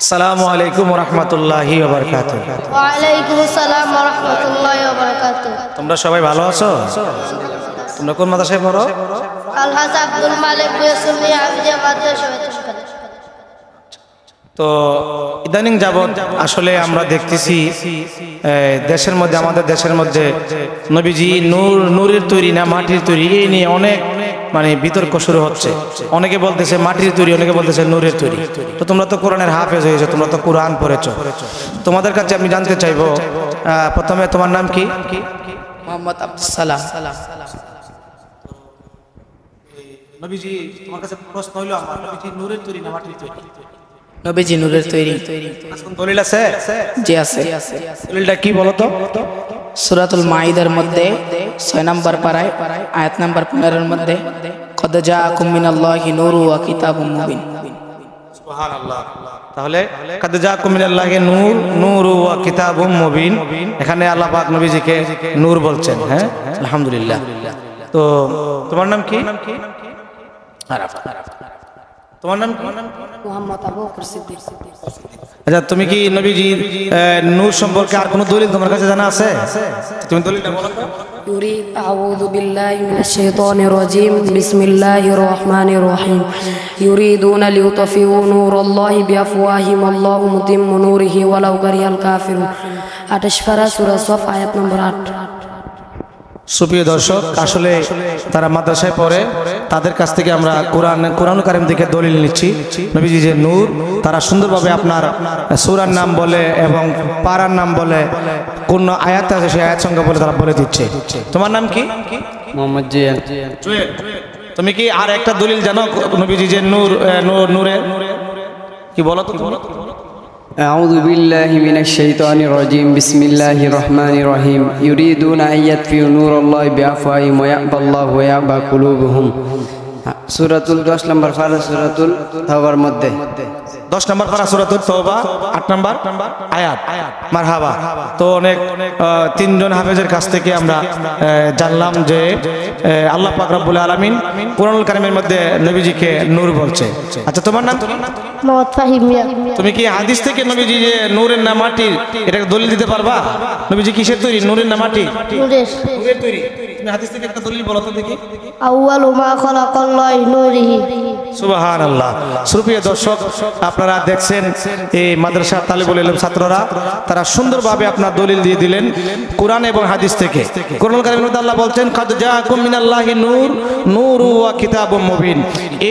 সালামু আলাইকুম রহমতুল্লাহি তোমরা সবাই ভালো আছো? তোমরা কোন মাদ্রাসায় পড়ো? তো ইদানিং যাবৎ আসলে আমরা দেখতেছি দেশের মধ্যে আমাদের দেশের মধ্যে নবীজি নূর নূরের তৈরি না মাটির তৈরি এই নিয়ে অনেক মানে বিতর্ক শুরু হচ্ছে। অনেকে বলতেছে মাটির তৈরি অনেকে বলতেছে নূরের তৈরি। তো তোমরা তো কোরআনের হাফেজ হয়েছো তোমরা তো কোরআন পড়েছো। তোমাদের কাছে আমি জানতে চাইব প্রথমে তোমার নাম কি? মোহাম্মদ আব্দুল সালাম। নবীজি তোমার কাছে প্রশ্ন হইল আমার নবীজি নূরের তৈরি না মাটির তৈরি? নবীজি নূরের তৈরি। এখন দলিল আছে? যে আছে। দলিলটা কি বলো তো সুরাতুল মাইদার মধ্যে ছয় নম্বর পাড়ায়, আয়াত নাম্বার পনেরোর মধ্যে, কদ যা কুমিনাল্লাহি নূরু ওয়া কিতাবুম মুবিন। তাহলে ওয়া কিতাবুম এখানে হ্যাঁ? আলহামদুলিল্লাহ। তো তোমার নাম কি? তোমার নাম কি মোহাম্মদ আবু বকর সিদ্দিক আচ্ছা তুমি কি নবীজির আহ, নূর সম্পর্কে আর কোনো দলিল তোমার কাছে জানা আছে তুমি দলিলটা বলো তো يريد أعوذ بالله من الشيطان الرجيم بسم الله الرحمن الرحيم يريدون ليطفئوا نور الله بأفواههم الله متم نوره ولو كره الكافرون আঠাশ পারা সুরা সফ আয়াত নম্বর আট সুপ্রিয় দর্শক আসলে তারা মাদ্রাসায় পড়ে তাদের কাছ থেকে আমরা কোরআন কোরআন কারিম থেকে দলিল নিচ্ছি। নবীজি যে নূর তারা সুন্দরভাবে আপনার সুরার নাম বলে এবং পাড়ার নাম বলে কোন আয়াত আছে সেই আয়াত সংখ্যা বলে তারা বলে দিচ্ছে। তোমার নাম কি? মোহাম্মদ জিয়ান। তুমি কি আর একটা দলিল জানো নবীজি যে নূর নূর নূরের কি বলো তো বলো তো। أعوذ بالله من الشيطان الرجيم بسم الله الرحمن الرحيم يريدون أن يطفئوا نور الله بأفواههم ويأبى الله ويأبى قلوبهم সুরাতুল দশ নম্বর ফারা সুরাতুল তাওবার মধ্যে দশ নম্বর পারা সুরাতুল তওবা আট নম্বর আয়াত মারহাবা তো অনেক আহ, তিনজন হাফেজের কাছ থেকে আমরা আহ, জানলাম যে আহ, আল্লাহ পাক রব্বুল আলামিন কোরআনুল কারিমের মধ্যে নবীজিকে নূর বলছে আচ্ছা তোমার নাম মোহাম্মদ ফাহিম মিয়া তুমি কি হাদিস থেকে নবীজি যে নূরের না মাটির এটাকে দলিল দিতে পারবা? নবীজি কিসের তৈরি? নূরের না মাটি? নূরের। নূরের তৈরি। তুমি হাদিস থেকে একটা দলিল বলো তো দেখি। আউয়ালু মা খালাকাল্লাহু নূরিহি। মাদ্রাসা আপনার দিলেন এবং থেকে। কোরআন কারিমের মধ্যে নূর নূর ওয়া কিতাবুম মুবিন।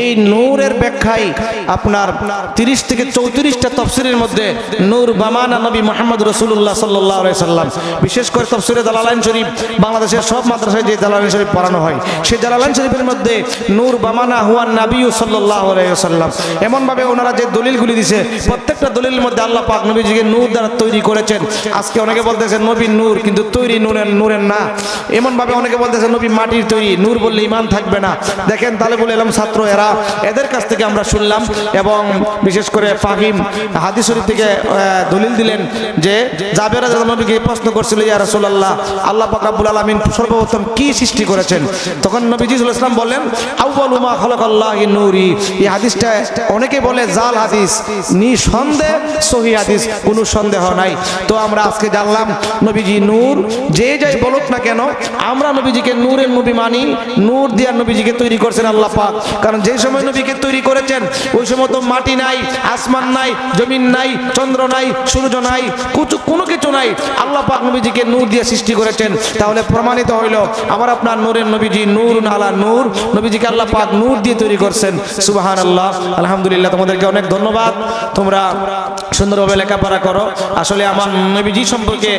এই নূরের ব্যাখ্যায় আপনার 30 থেকে 34টা তাফসীরের মধ্যে নূর বামানা নবী মুহাম্মদ সাল্লাল্লাহু আলাইহি সাল্লাম। বিশেষ করে তাফসীরে দালালাইন শরীফ, বাংলাদেশের সব মাদ্রাসায় যে দালালাইন শরীফ পড়ানো হয়, সেই দালালাইন শরীফের মধ্যে নূর বামানা হুয়ান নাবিয়্যু সাল্লাল্লাহু আলাইহি এমন ভাবে ওনারা যে দলিলগুলি দিছে, প্রত্যেকটা দলিলের মধ্যে আল্লাহ পাক নবীজিকে নূর দ্বারা তৈরি করেছেন। আজকে অনেকে বলতেছে নবী নূর, কিন্তু তৈরি নূরের নূরের না। এমন ভাবে অনেকে বলতেছে নবী মাটির তৈরি, নূর বললে ইমান থাকবে না। দেখেন তাহলে বলে এলাম ছাত্র এরা, এদের কাছ থেকে আমরা শুনলাম এবং বিশেষ করে ফাহিম হাদিস শরীফ থেকে দলিল দিলেন যে জাবেরা নবীকে প্রশ্ন করছিল, ইয়া রাসূলুল্লাহ, আল্লাহ পাক রব্বুল আলামিন সর্বপ্রথম কি সৃষ্টি করেছেন? তখন নবীজি সাল্লাল্লাহু আলাইহি বলেন আউয়ালু মা খালাকাল্লাহি নূরি। এই হাদিসটা অনেকে বলে জাল হাদিস। নিঃসন্দেহ সহি হাদিস, কোনো সন্দেহ নাই। তো আমরা আজকে জানলাম, নবীজি নূর, যে যাই বলুক না কেন, আমরা নবীজিকে নূরের নবী মানি। নূর দিয়া নবীজিকে তৈরি করছেন আল্লাহ পাক। কারণ যে সময় নবীকে তৈরি করেছেন, ওই সময় তো মাটি নাই, আসমান নাই, জমিন নাই, চন্দ্র নাই, সূর্য নাই কিছু কোনো কিছু নাই। আল্লাহ পাক নবীজিকে নূর দিয়ে সৃষ্টি করেছেন। তাহলে প্রমাণিত হইল, আমার আপনার নূরের নবীজি নূর নালা নূর। নবীজিকে আল্লাহ পাক নূর দিয়ে তৈরি করছেন। সুবাহান আল্লাহ আলহামদুলিল্লাহ, তোমাদেরকে অনেক ধন্যবাদ। তোমরা সুন্দরভাবে লেখাপড়া করো। আসলে আমার নবীজি সম্পর্কে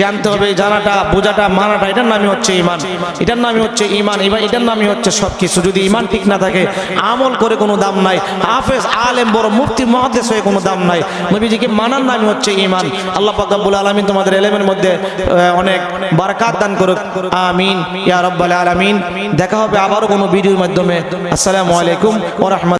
জানতে হবে, জানাটা, বোঝাটা, মানাটা, এটার নামই হচ্ছে ইমান এটার নামই হচ্ছে ইমান ইমান এটার নামই হচ্ছে সব কিছু যদি ইমান ঠিক না থাকে, আমল করে কোনো দাম নাই, হাফেজ, আলেম, বড় মুফতি মহাদেশ হয়ে কোনো দাম নাই। নবীজিকে মানার নামই হচ্ছে ইমান আল্লাহ পাক রব্বুল আলামিন তোমাদের এলেমের মধ্যে অনেক বারাকাত দান করুক। আমিন, ইয়া রাব্বাল আলামিন। দেখা হবে আবারও কোনো ভিডিওর মাধ্যমে। আসসালামু আলাইকুম। ওয়া রাহমাতুল্লাহ